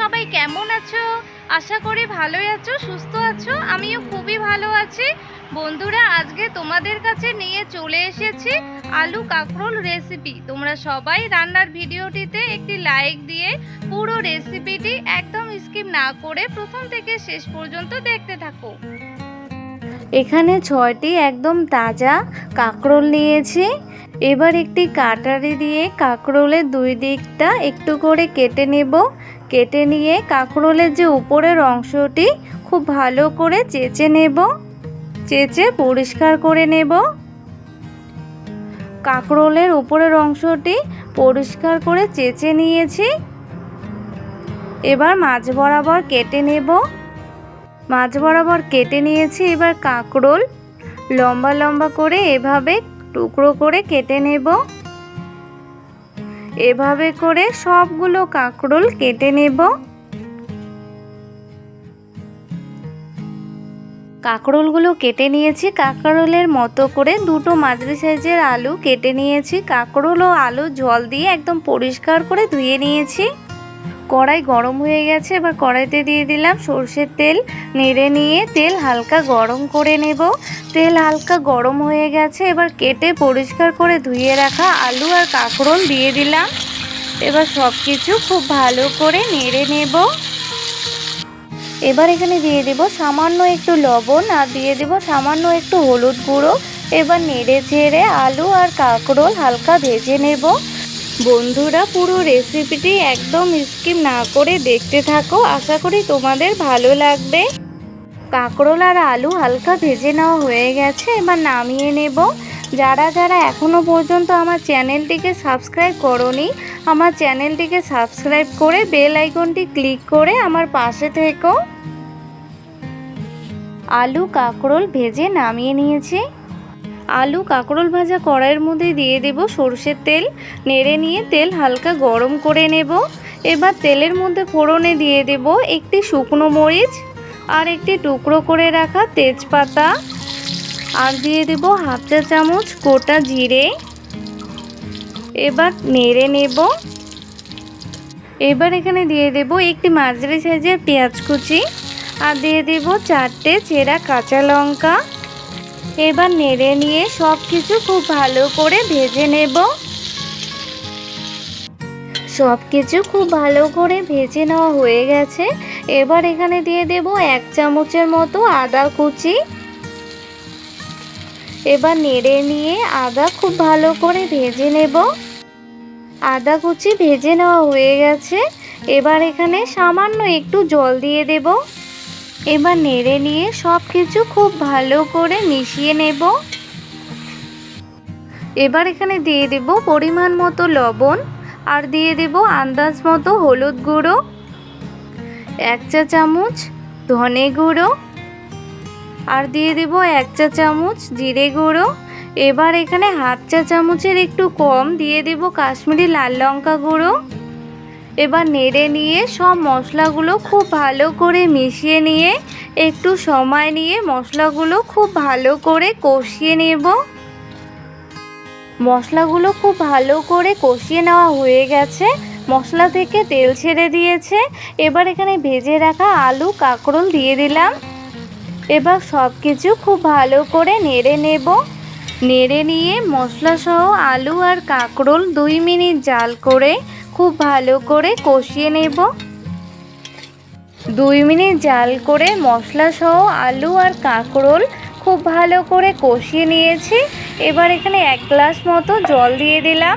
সবাই কেমন আছো? আশা করি ভালোই আছো, সুস্থ আছো, আমিও খুবই ভালো আছি। বন্ধুরা, আজকে তোমাদের কাছে নিয়ে চলে এসেছি আলু কাঁকরোল রেসিপি তোমরা সবাই রান্নার ভিডিওটিতে একটি লাইক দিয়ে পুরো রেসিপিটি একদম স্কিপ না করে প্রথম থেকে শেষ পর্যন্ত দেখতে থাকো। এখানে ছয়টি একদম তাজা কাঁকরোল নিয়েছি। এবার একটি কাটারি দিয়ে কাঁকরোলের দুই দিকটা একটু করে কেটে নেব। কেটে নিয়ে কাঁকরোলের যে উপরের অংশটি খুব ভালো করে চেঁচে নেব। চেঁচে পরিষ্কার করে নেব। কাঁকরোলের উপরের অংশটি পরিষ্কার করে চেঁচে নিয়েছি। এবার মাছ বরাবর কেটে নেব। মাছ বরাবর কেটে নিয়েছি এবার কাঁকরোল। লম্বা লম্বা করে এভাবে টুকরো করে কেটে নেব। এভাবে করে সবগুলো কাঁকরোল কেটে নেব। কাঁকরোলগুলো কেটে নিয়েছি। কাঁকরোলের মতো করে দুটো মাঝারি সাইজের আলু কেটে নিয়েছি। কাঁকরোল ও আলু জল দিয়ে একদম পরিষ্কার করে ধুয়ে নিয়েছি। কড়াই গরম হয়ে গেছে, এবার কড়াইতে দিয়ে দিলাম সর্ষের তেল। নেড়ে নিয়ে তেল হালকা গরম করে নেব। তেল হালকা গরম হয়ে গেছে, এবার কেটে পরিষ্কার করে ধুয়ে রাখা আলু আর কাঁকরোল দিয়ে দিলাম। এবার সব কিছু খুব ভালো করে নেড়ে নেব। এবার এখানে দিয়ে দেব সামান্য একটু লবণ আর দিয়ে দেব সামান্য একটু হলুদ গুঁড়ো। এবার নেড়ে ছেড়ে আলু আর কাঁকরোল হালকা ভেজে নেব। বন্ধুরা, পুরো রেসিপিটি একদম স্কিপ না করে দেখতে থাকো। আশা করি তোমাদের ভালো লাগবে। কাঁকরোল আর আলু হালকা ভেজে নেওয়া হয়ে গেছে, এবার নামিয়ে নেব। যারা যারা এখনও পর্যন্ত আমার চ্যানেলটিকে সাবস্ক্রাইব করনি, আমার চ্যানেলটিকে সাবস্ক্রাইব করে বেল আইকনটি ক্লিক করে আমার পাশে থেকো। আলু, কাঁকরোল ভেজে নামিয়ে নিয়েছি। আলু কাঁকরোল ভাজা কড়াইয়ের মধ্যে দিয়ে দেব সর্ষের তেল। নেড়ে নিয়ে তেল হালকা গরম করে নেব। এবার তেলের মধ্যে ফোড়নে দিয়ে দেব একটি শুকনো মরিচ আর একটি টুকরো করে রাখা তেজপাতা। আর দিয়ে দেব হাফ চা চামচ গোটা জিরে। এবার নেড়ে নেব। এবার এখানে দিয়ে দেব একটি মাঝারি সাইজের পেঁয়াজ কুচি। আর দিয়ে দেব চারটে চেরা কাঁচা লঙ্কা। এবার নেড়ে নিয়ে সব কিছু খুব ভালো করে ভেজে নেব। সব কিছু খুব ভালো করে ভেজে নেওয়া হয়ে গেছে। এবার এখানে দিয়ে দেব এক চামচের মতো আদা কুচি। এবার নেড়ে নিয়ে আদা খুব ভালো করে ভেজে নেব। আদা কুচি ভেজে নেওয়া হয়ে গেছে। এবার এখানে সামান্য একটু জল দিয়ে দেব। এবার নেড়ে নিয়ে সব কিছু খুব ভালো করে মিশিয়ে নেব। এবার এখানে দিয়ে দেব পরিমাণ মতো লবণ আর দিয়ে দেব আন্দাজ মতো হলুদ গুঁড়ো, এক চা চামচ ধনে গুঁড়ো আর দিয়ে দেব এক চা চামচ জিরে গুঁড়ো। এবার এখানে হাফ চা চামচের একটু কম দিয়ে দেব কাশ্মীরি লাল লঙ্কা গুঁড়ো। এবার নেড়ে নিয়ে সব মশলাগুলো খুব ভালো করে মিশিয়ে নিয়ে, একটু সময় নিয়ে মশলাগুলো খুব ভালো করে কষিয়ে নেব। মশলাগুলো খুব ভালো করে কষিয়ে নেওয়া হয়ে গেছে। মশলা থেকে তেল ছেড়ে দিয়েছে। এবার এখানে ভেজে রাখা আলু কাঁকরোল দিয়ে দিলাম। এবার সব কিছু খুব ভালো করে নেড়ে নেব। নেড়ে নিয়ে মশলা সহ আলু আর কাঁকরোল দুই মিনিট জাল করে খুব ভালো করে কষিয়ে নেব। দুই মিনিট জাল করে মশলা সহ আলু আর কাঁকরোল খুব ভালো করে কষিয়ে নিয়েছি। এবার এখানে এক গ্লাস মতো জল দিয়ে দিলাম।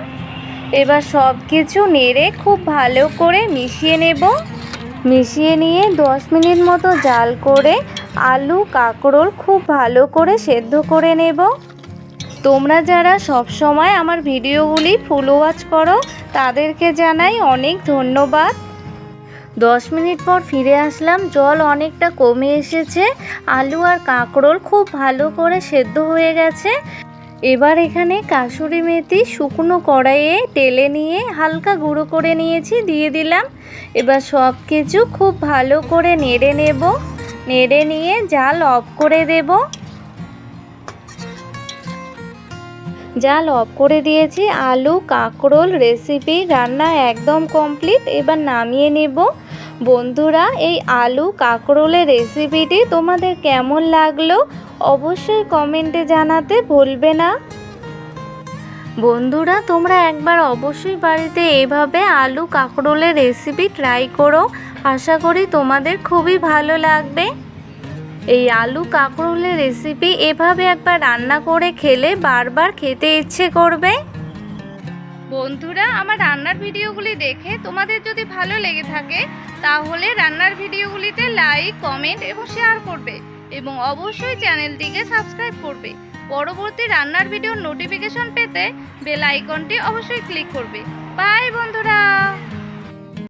এবার সব কিছু নেড়ে খুব ভালো করে মিশিয়ে নেব। মিশিয়ে নিয়ে দশ মিনিট মতো জাল করে আলু, কাঁকরোল খুব ভালো করে সেদ্ধ করে নেব। তোমরা যারা সব সময় আমার ভিডিওগুলি ফুল ওয়াচ করো, তাদেরকে জানাই অনেক ধন্যবাদ। দশ মিনিট পর ফিরে আসলাম, জল অনেকটা কমে এসেছে, আলু আর কাঁকরোল খুব ভালো করে সেদ্ধ হয়ে গেছে। এবার এখানে কাসুরি মেথি শুকনো কড়াইয়ে টেলে নিয়ে হালকা গুঁড়ো করে নিয়েছি, দিয়ে দিলাম। এবার সব কিছু খুব ভালো করে নেড়ে নেব, নেড়ে নিয়ে জাল অফ করে দেবো। জাল অফ করে দিয়েছি, আলু, কাঁকরোল রেসিপি রান্না একদম কমপ্লিট এবার নামিয়ে নেব। বন্ধুরা, এই আলু, কাঁকরোলের রেসিপিটি তোমাদের কেমন লাগল অবশ্যই কমেন্টে জানাতে ভুলবে না। বন্ধুরা, তোমরা একবার অবশ্যই বাড়িতে এভাবে আলু, কাঁকরোলের রেসিপি ট্রাই করো। আশা করি তোমাদের খুবই ভালো লাগবে। এই আলু কাঁকরোলের রেসিপি এভাবে একবার রান্না করে খেলে বারবার খেতে ইচ্ছে করবে? বন্ধুরা, আমার রান্নার ভিডিওগুলি দেখে তোমাদের যদি ভালো লেগে থাকে, তাহলে রান্নার ভিডিওগুলিতে লাইক কমেন্ট এবং শেয়ার করবে এবং অবশ্যই চ্যানেলটিকে সাবস্ক্রাইব করবে। পরবর্তী রান্নার ভিডিওর নোটিফিকেশন পেতে বেল আইকনটি অবশ্যই ক্লিক করবে। বাই বন্ধুরা!